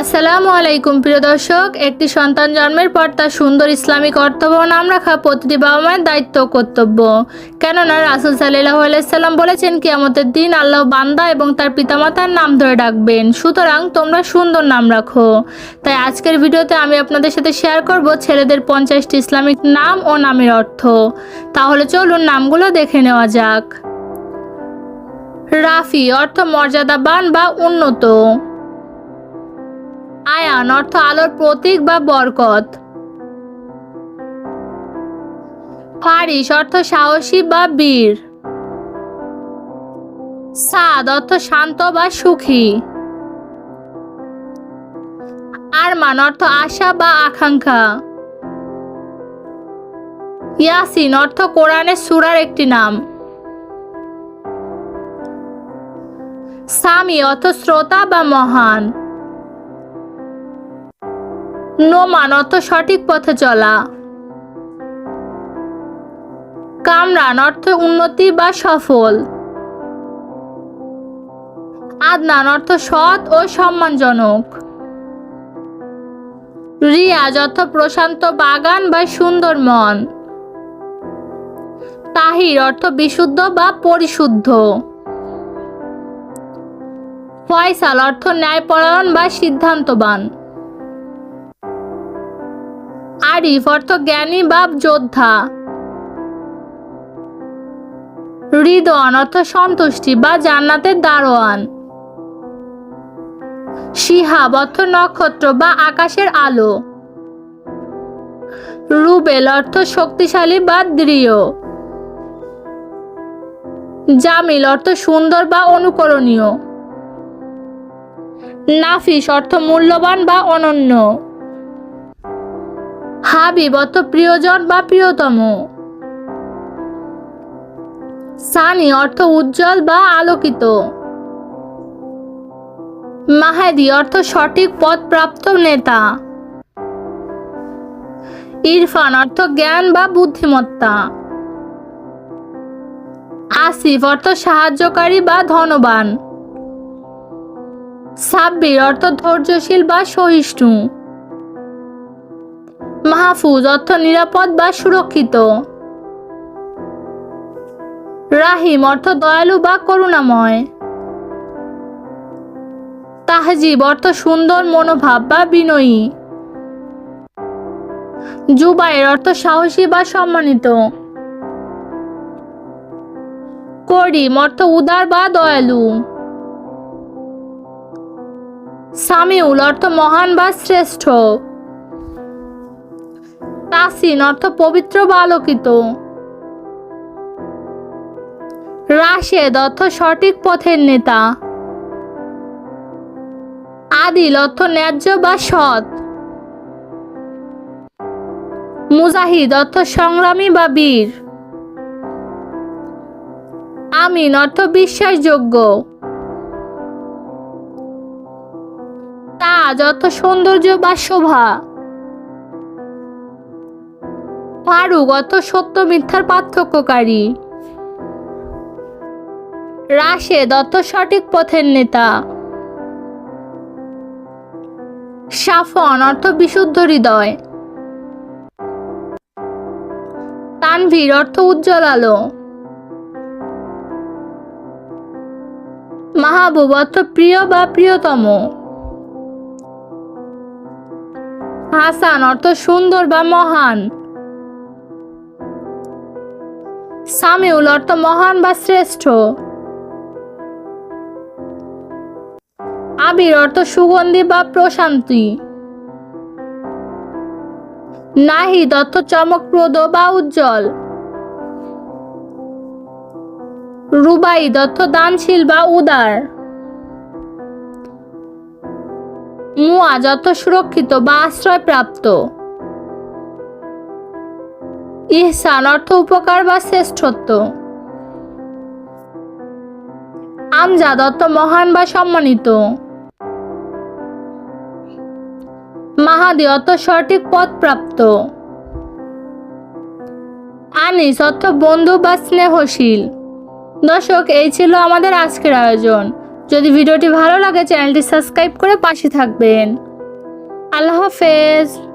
আসসালামু আলাইকুম, প্রিয় দর্শক। একটি সন্তান জন্মের পর তার সুন্দর ইসলামিক অর্থব নাম রাখা প্রতিটি বাবা মায়ের দায়িত্ব কর্তব্য। কেননা রাসুল সাল্লাহ আলাইসাল্লাম বলেছেন, কিয়ামতের দিন আল্লাহ বান্দা এবং তার পিতামাতার নাম ধরে ডাকবেন। সুতরাং তোমরা সুন্দর নাম রাখো। তাই আজকের ভিডিওতে আমি আপনাদের সাথে শেয়ার করব ছেলেদের পঞ্চাশটি ইসলামিক নাম ও নামের অর্থ। তাহলে চলুন নামগুলো দেখে নেওয়া যাক। রাফি অর্থ মর্যাদাবান বা উন্নত। আয়ান, অর্থ আলোর প্রতীক বা বরকত। ফারিস অর্থ সাহসী বা বীর। সাদ, অর্থ শান্ত বা সুখী। আরমান, অর্থ আশা বা আকাঙ্ক্ষা। ইয়াসিন, অর্থ কোরআনের সুরার একটি নাম। সামি, অর্থ শ্রোতা বা মহান। নোমান অর্থ সঠিক পথে চলা। কামরান অর্থ উন্নতি বা সফল। আদনান অর্থ সৎ ও সম্মানজনক। রিয়াজ অর্থ প্রশান্ত বাগান বা সুন্দর মন। তাহির অর্থ বিশুদ্ধ বা পরিশুদ্ধ। ফয়সাল অর্থ ন্যায়পরায়ণ বা সিদ্ধান্তবান। আরিফ অর্থ জ্ঞানী বা যোদ্ধা। হৃদন অর্থ সন্তুষ্টি বা জান্নাতের দারোয়ান। শিহাব অর্থ নক্ষত্র বা আকাশের আলো। রুবেল অর্থ শক্তিশালী বা দৃঢ়। জামিল অর্থ সুন্দর বা অনুকরণীয়। নাফিস অর্থ মূল্যবান বা অনন্য। অর্থ প্রিয়জন বা প্রিয়তম? সানি, অর্থ উজ্জ্বল বা আলোকিত? মাহেদি, অর্থ সঠিক পদ প্রাপ্ত নেতা? ইরফান, অর্থ জ্ঞান বা বুদ্ধিমত্তা? আসিফ, অর্থ সাহায্যকারী বা ধনবান? সাব্বির, অর্থ ধৈর্যশীল বা সহিষ্ণু? মাহফুজ অর্থ নিরাপদ বা সুরক্ষিত। রাহিম অর্থ দয়ালু বা করুণাময়। তাহজিব অর্থ সুন্দর মনোভাব বা বিনয়ী। জুবাইর অর্থ সাহসী বা সম্মানিত। করিম অর্থ উদার বা দয়ালু। সামিউল অর্থ মহান বা শ্রেষ্ঠ। তাসিন অর্থ পবিত্র বা আলোকিত। রাশেদ অর্থ সঠিক পথের নেতা। আদিল অর্থ ন্যায্য বা সৎ। মুজাহিদ অর্থ সংগ্রামী বা বীর। আমিন অর্থ বিশ্বাসযোগ্য। তাজ অর্থ সৌন্দর্য বা শোভা। ফারুক অর্থ সত্য মিথ্যার পার্থক্যকারী। রাশেদ অর্থ সঠিক পথের নেতা। সাফন অর্থ বিশুদ্ধ হৃদয়। তানভীর, অর্থ উজ্জ্বল আলো। মাহবুব, অর্থ প্রিয় বা প্রিয়তম। হাসান, অর্থ সুন্দর বা মহান। সামিউল অর্থ মহান বা শ্রেষ্ঠ। আবির অর্থ সুগন্ধি বা প্রশান্তি। নাহিদ অর্থ চমকপ্রদ বা উজ্জ্বল। রুবাইদ অর্থ দানশীল বা উদার। মুয়াজ অর্থ সুরক্ষিত বা আশ্রয়প্রাপ্ত। ইহসান অর্থ উপকার বা শ্রেষ্ঠত্ব? আমজাদ অর্থ মহান বা সম্মানিত। মাহাদি অর্থ সঠিক পদ প্রাপ্ত। আনিস অর্থ বন্ধু বা স্নেহশীল। দর্শক, এই ছিল আমাদের আজকের আয়োজন। যদি ভিডিওটি ভালো লাগে, চ্যানেলটি সাবস্ক্রাইব করে পাশে থাকবেন। আল্লাহ হাফেজ।